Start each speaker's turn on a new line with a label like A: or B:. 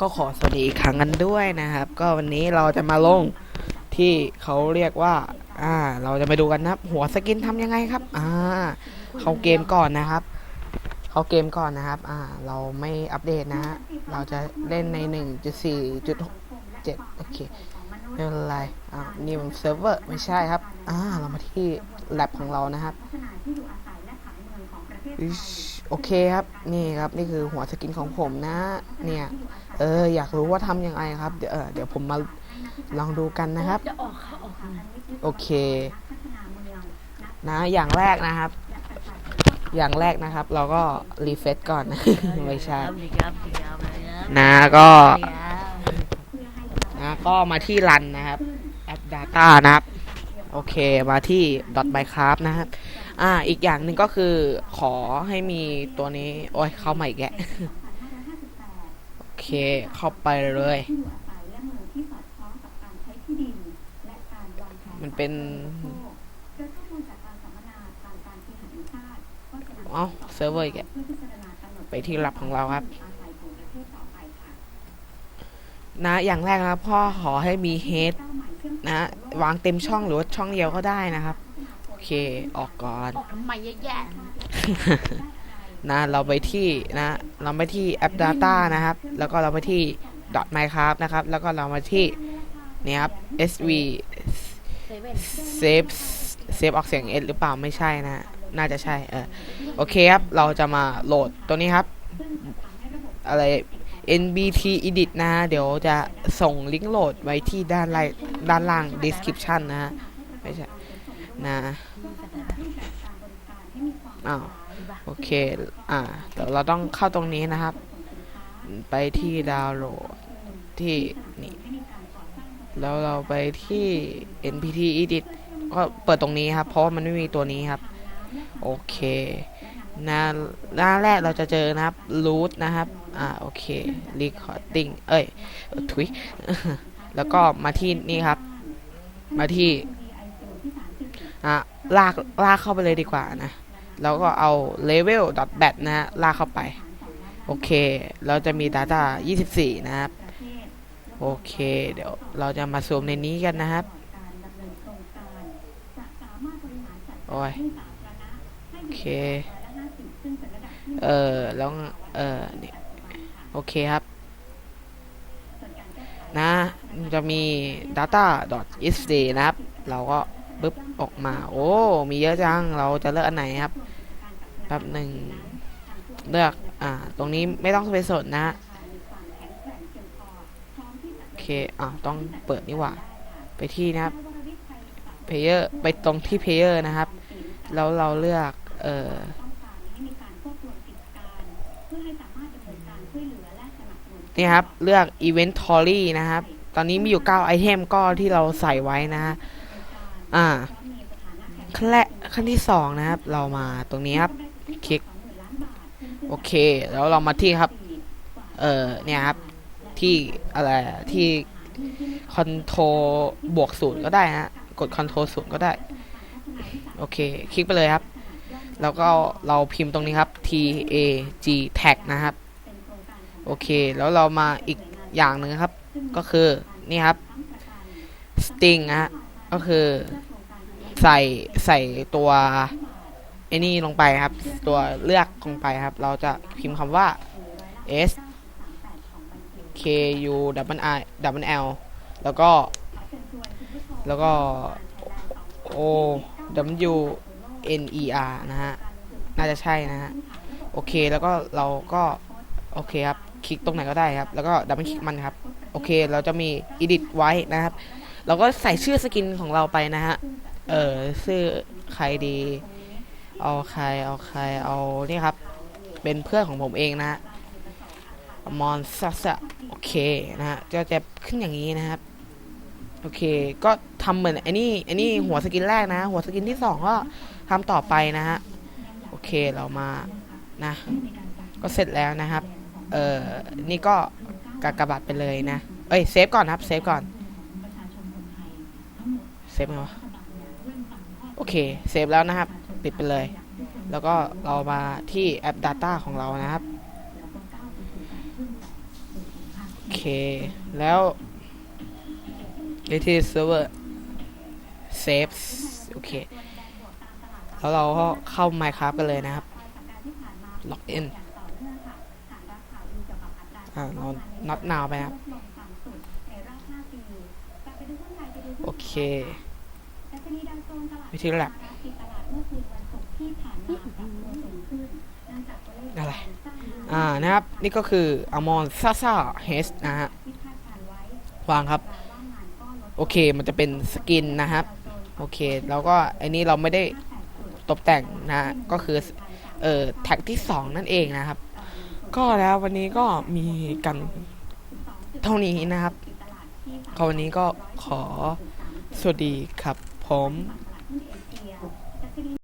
A: ก็ขอสวัสดีอีกครั้งกันด้วยนะครับ ก็วันนี้เราจะมาลงที่เขาเรียกว่า อ่า เราจะไปดูกันนะครับหัวสกินทำยังไงครับ อ่า เขาเกมก่อนนะครับ เขาเกมก่อนนะครับ อ่า เราไม่อัปเดตนะฮะเราจะเล่นใน1.4.7โอเคไม่เป็นไรอ่านี่มันเซิร์ฟเวอร์ไม่ใช่ครับ อ่า เรามาที่แลบของเรานะครับโอเคครับ นี่ครับ นี่คือหัวสกินของผมนะ เนี่ย เอออยากรู้ว่าทำยังไงครับ เดี๋ยวเออเดี๋ยวผมมาลองดูกันนะครับ
B: จะออกค่ะออกค่ะ
A: โอเค นะอย่างแรกนะครับ อย่างแรกนะครับ เราก็รีเฟซก่อน ไม่ใช่
B: ดีครับดีครับดีครับ
A: นะก็
B: ดีครับ
A: นะก็มาที่รันนะครับแอป Data นะครับ โอเคมาที่ .minecraft นะครับ อ่าอีกอย่างหนึ่งก็คือขอให้มีตัวนี้ โอ้ยเข้ามาอีกแกโอ เค เข้าไปเลย มันเป็นเอ้าเซิร์ฟเวอร์อีกแกไปที่รับของเราครับนะอย่างแรกนะครับพ่อขอให้มีเฮดนะวางเต็มช่องหรือว่าช่องเดียวก็ได้นะครับ โอเคออกก่อน
B: ออกทำไมแย่
A: นะเราไปที่นะ เราไปที่แอป Data นะครับ แล้วก็เราไปที่ .minecraft นะครับ แล้วก็เรามาที่นี่ครับ sv save save ออกเสียง s หรือเปล่าไม่ใช่นะ น่าจะใช่ เออ โอเคครับ เราจะมาโหลดตัวนี้ครับ อะไร nbt edit นะฮะเดี๋ยวจะส่งลิงก์โหลดไว้ที่ด้านไลด้านล่าง description นะ ไม่ใช่ นะ อ้าว โอเค อ่าเดี๋ยวเราต้องเข้าตรงนี้นะครับ ไปที่ดาวน์โหลดที่นี่ แล้วเราไปที่ npt edit ก็เปิดตรงนี้ครับ เพราะามันไม่มีตัวนี้ครับ โอเคหน้าหน้าแรกเราจะเจอนะครับ root นะครับ อ่า โอเค recording เอ้ย ทุย แล้วก็มาที่นี่ครับ มาที่ อะลาก ลากเข้าไปเลยดีกว่านะ แล้วก็เอา level bat นะฮะลากเข้าไป โอเค เราจะมี data 24 นะครับ โอเค เดี๋ยวเราจะมาซูมในนี้กันนะครับ โอ้ย โอเค เออแล้วเออนี่โอเคครับ นะ จะมี data.sd นะครับ เราก็ ปึ๊บออกมา โอ้ มีเยอะจัง เราจะเลือกอันไหนครับแป๊บหนึ่งเลือก อ่า ตรงนี้ไม่ต้องไปสดนะโอเคอ่าต้องเปิดนี่หว่า ไปที่นะครับ player ไปตรงที่ player นะครับ แล้วเราเลือก เอ่อนี่ครับ เลือก inventory นะครับ ตอนนี้มีอยู่ 9 ไอเทมก็ที่เราใส่ไว้นะฮะ อ่าขั้นแรกขั้นที่สองนะครับ เรามาตรงนี้ครับ คลิก โอเค แล้วเรามาที่ครับ เอ่อ เนี่ยครับ ที่อะไร ที่คอนโทรบวกศูนย์ก็ได้ฮะกดคอนโทรศูนย์ก็ได้ โอเค คลิกไปเลยครับ แล้วก็เราพิมพ์ตรงนี้ครับ T A G tag นะครับ โอเค แล้วเรามาอีกอย่างหนึ่งครับ ก็คือ นี่ครับ string นะฮะ ก็คือ ใส่ใส่ตัวไอ้นี่ลงไปครับ ตัวเลือกลงไปครับ เราจะพิมพ์คำว่า s k u double i double l แล้วก็ แล้วก็ o w n e r นะฮะ น่าจะใช่นะฮะ โอเค แล้วก็เราก็ โอเคครับ คลิกตรงไหนก็ได้ครับ แล้วก็ดับเบิลคลิกมันครับ โอเค เราจะมี edit ไว้นะครับ เราก็ใส่ชื่อสกินของเราไปนะฮะ เออชื่อใครดี เอาใคร เอาใคร เอานี่ครับ เป็นเพื่อนของผมเองนะฮะมอนซัสโอเคนะฮะก็จะขึ้นอย่างนี้นะครับ โอเค ก็ทำเหมือนไอ้นี่ไอ้นี่หัวสกินแรกนะ หัวสกินที่สองก็ทำต่อไปนะฮะ โอเคเรามานะ ก็เสร็จแล้วนะครับ เออนี่ก็กากบาดไปเลยนะ เอ้ยเซฟก่อนครับ เซฟก่อน เซฟไงวะโอเคเซฟแล้วนะครับ ปิดไปเลย แล้วก็เรามาที่แอป Data ของเรานะครับโอเค แล้ว it is server save โอเค แล้วเราก็เข้า Minecraft กันเลยนะครับ log in อ่าเรา not now ไปนะครับ โอเค วิธีแลบอะไร อ่า นะครับ นี่ก็คือ Amon Sasa H นะฮะ วางครับ โอเค มันจะเป็นสกินนะครับ โอเค แล้วก็อันนี้เราไม่ได้ตกแต่งนะฮะก็คือ เอ่อ แท็กที่ 2 นั่นเองนะครับ ก็แล้ววันนี้ก็มีกันเท่านี้นะครับก็วันนี้ก็ขอ สวัสดีครับ ผม